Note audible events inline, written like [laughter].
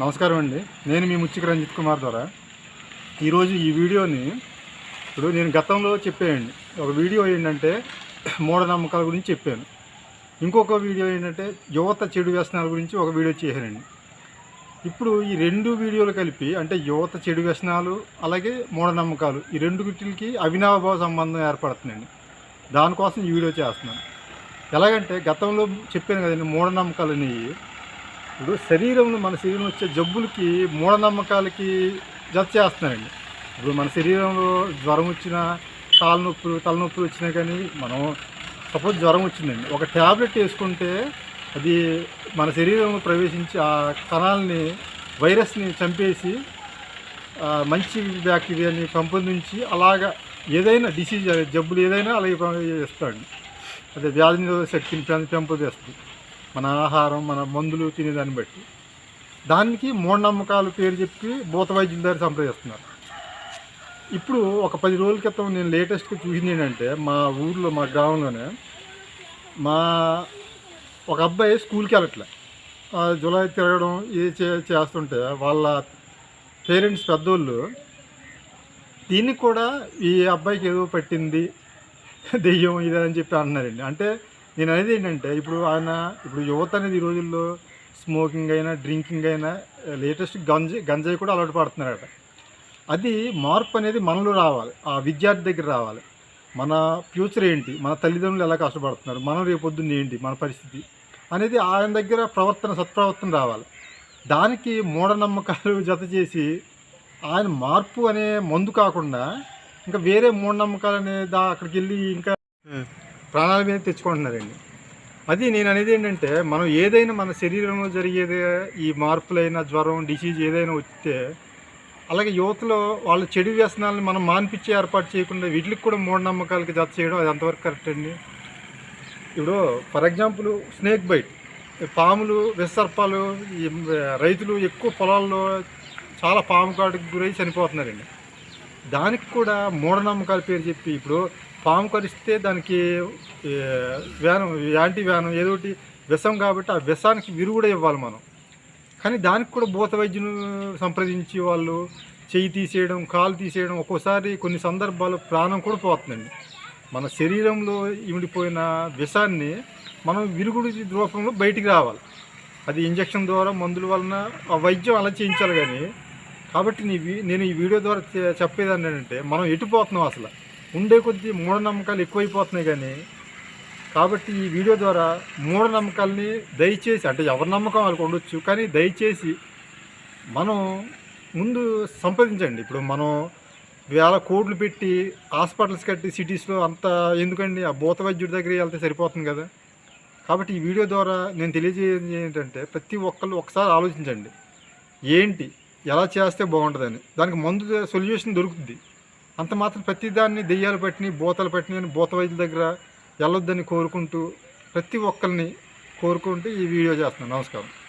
నమస్కారం అండి. నేను మీ ముచ్చిక రంజిత్ కుమార్ ద్వారా. ఈరోజు ఈ వీడియోని ఇప్పుడు నేను గతంలో చెప్పేయండి ఒక వీడియో ఏంటంటే మూఢనమ్మకాల గురించి చెప్పాను. ఇంకొక వీడియో ఏంటంటే యువత చెడు వ్యసనాల గురించి ఒక వీడియో చేశానండి. ఇప్పుడు ఈ రెండు వీడియోలు కలిపి అంటే యువత చెడు వ్యసనాలు అలాగే మూఢనమ్మకాలు ఈ రెండు వీటికి అవినాభావ సంబంధం ఏర్పడుతుందండి. దానికోసం ఈ వీడియో చేస్తున్నాను. ఎలాగంటే గతంలో చెప్పాను కదండి మూఢనమ్మకాలు అనేవి ఇప్పుడు శరీరంలో మన శరీరం వచ్చే జబ్బులకి మూఢనమ్మకాలకి జత చేస్తున్నారండి. ఇప్పుడు మన శరీరంలో జ్వరం వచ్చినా కాలు నొప్పులు తలనొప్పులు వచ్చినా కానీ మనం సపోజ్ జ్వరం వచ్చిందండి. ఒక ట్యాబ్లెట్ వేసుకుంటే అది మన శరీరంలో ప్రవేశించి ఆ కణాలని వైరస్ని చంపేసి మంచి బ్యాక్టీరియాని పెంపొందించి అలాగా ఏదైనా డిసీజ్ జబ్బులు ఏదైనా అలాగే చేస్తాడు అదే వ్యాధి నిరోధక శక్తిని పెం- పెంపొందిస్తుంది. మన ఆహారం మన మందులు తినేదాన్ని బట్టి. దానికి మూఢనమ్మకాలు పేరు చెప్పి భూత వైద్యుల దగ్గర సంప్రదిస్తున్నారు ఇప్పుడు ఒక పది రోజుల క్రితం నేను లేటెస్ట్గా చూసింది ఏంటంటే మా ఊర్లో మా గ్రామంలోనే మా ఒక అబ్బాయి స్కూల్కి వెళ్ళట్లే. ఆ జులై తిరగడం ఏ చే చేస్తుంటే వాళ్ళ పేరెంట్స్ పెద్దోళ్ళు దీనికి కూడా ఈ అబ్బాయికి ఏదో పట్టింది [laughs] దెయ్యం ఇది అని చెప్పి అంటున్నారండి అంటే నేను అనేది ఏంటంటే ఇప్పుడు ఆయన ఇప్పుడు యువత అనేది ఈ రోజుల్లో స్మోకింగ్ అయినా డ్రింకింగ్ అయినా లేటెస్ట్ గంజాయి గంజాయి కూడా అలవాటు పడుతున్నారట. అది మార్పు అనేది మనలో రావాలి. ఆ విద్యార్థి దగ్గర రావాలి. మన ఫ్యూచర్ ఏంటి? మన తల్లిదండ్రులు ఎలా కష్టపడుతున్నారు? మనం రేపొద్దున్న ఏంటి? మన పరిస్థితి అనేది ఆయన దగ్గర ప్రవర్తన సత్ప్రవర్తన రావాలి. దానికి మూఢనమ్మకాలు [laughs] జత చేసి ఆయన మార్పు అనే మందు కాకుండా ఇంకా వేరే మూఢనమ్మకాలు అనే దా అక్కడికి వెళ్ళి ఇంకా ప్రాణాల మీద తెచ్చుకుంటున్నారండి. అది నేను అనేది ఏంటంటే మనం ఏదైనా మన శరీరంలో జరిగేది ఈ మార్పులైన జ్వరం డిసీజ్ ఏదైనా వస్తే అలాగే యువతలో వాళ్ళ చెడు వ్యసనాలను మనం మాన్పించే ఏర్పాటు చేయకుండా వీటికి కూడా మూఢనమ్మకాలకి జత చేయడం అది అంతవరకు కరెక్ట్ అండి? ఇప్పుడు ఫర్ ఎగ్జాంపుల్ స్నేక్ బైట్. పాములు విసర్పాలు ఈ రైతులు ఎక్కువ పొలాల్లో చాలా పాము కాటుకు గురై చనిపోతున్నారండి. దానికి కూడా మూఢనమ్మకాల పేరు చెప్పి ఇప్పుడు పాము కరిస్తే దానికి వ్యానం యాంటీ వ్యానం ఏదో ఒకటి విషం కాబట్టి ఆ విషానికి విరుగుడు ఇవ్వాలి మనం. కానీ దానికి కూడా భూత వైద్యును సంప్రదించి వాళ్ళు చెయ్యి తీసేయడం కాలు తీసేయడం ఒక్కోసారి కొన్ని సందర్భాల్లో ప్రాణం కూడా పోతుందండి. మన శరీరంలో ఇమిడిపోయిన విషాన్ని మనం విరుగుడు రూపంలో బయటికి రావాలి. అది ఇంజక్షన్ ద్వారా మందుల వలన ఆ వైద్యం అలా చేయించాలి కానీ కాబట్టి నీ నేను ఈ వీడియో ద్వారా చెప్పేదాన్ని ఏంటంటే మనం ఎటుపోతున్నాం అసలు? ఉండే కొద్దీ మూఢనమ్మకాలు ఎక్కువైపోతున్నాయి కానీ కాబట్టి ఈ వీడియో ద్వారా మూఢనమ్మకాలని దయచేసి అంటే ఎవరి నమ్మకం వాళ్ళకి ఉండొచ్చు కానీ దయచేసి మనం ముందు సంప్రదించండి. ఇప్పుడు మనం వేల కోట్లు పెట్టి హాస్పిటల్స్ కట్టి సిటీస్లో అంత ఎందుకండి? ఆ భూత వైద్యుడి దగ్గర వెళ్తే సరిపోతుంది కదా? కాబట్టి ఈ వీడియో ద్వారా నేను తెలియజేయడం ఏంటంటే ప్రతి ఒక్కళ్ళు ఒకసారి ఆలోచించండి. ఏంటి? ఎలా చేస్తే బాగుంటుందని. దానికి మందు సొల్యూషన్ దొరుకుతుంది అంత మాత్రం ప్రతి దాన్ని దెయ్యాలు పట్టిని భూతాలు పట్టిని అని భూత వైద్యుల దగ్గర వెళ్ళొద్దని కోరుకుంటూ ప్రతి ఒక్కరిని కోరుకుంటూ ఈ వీడియో చేస్తున్నాను. నమస్కారం.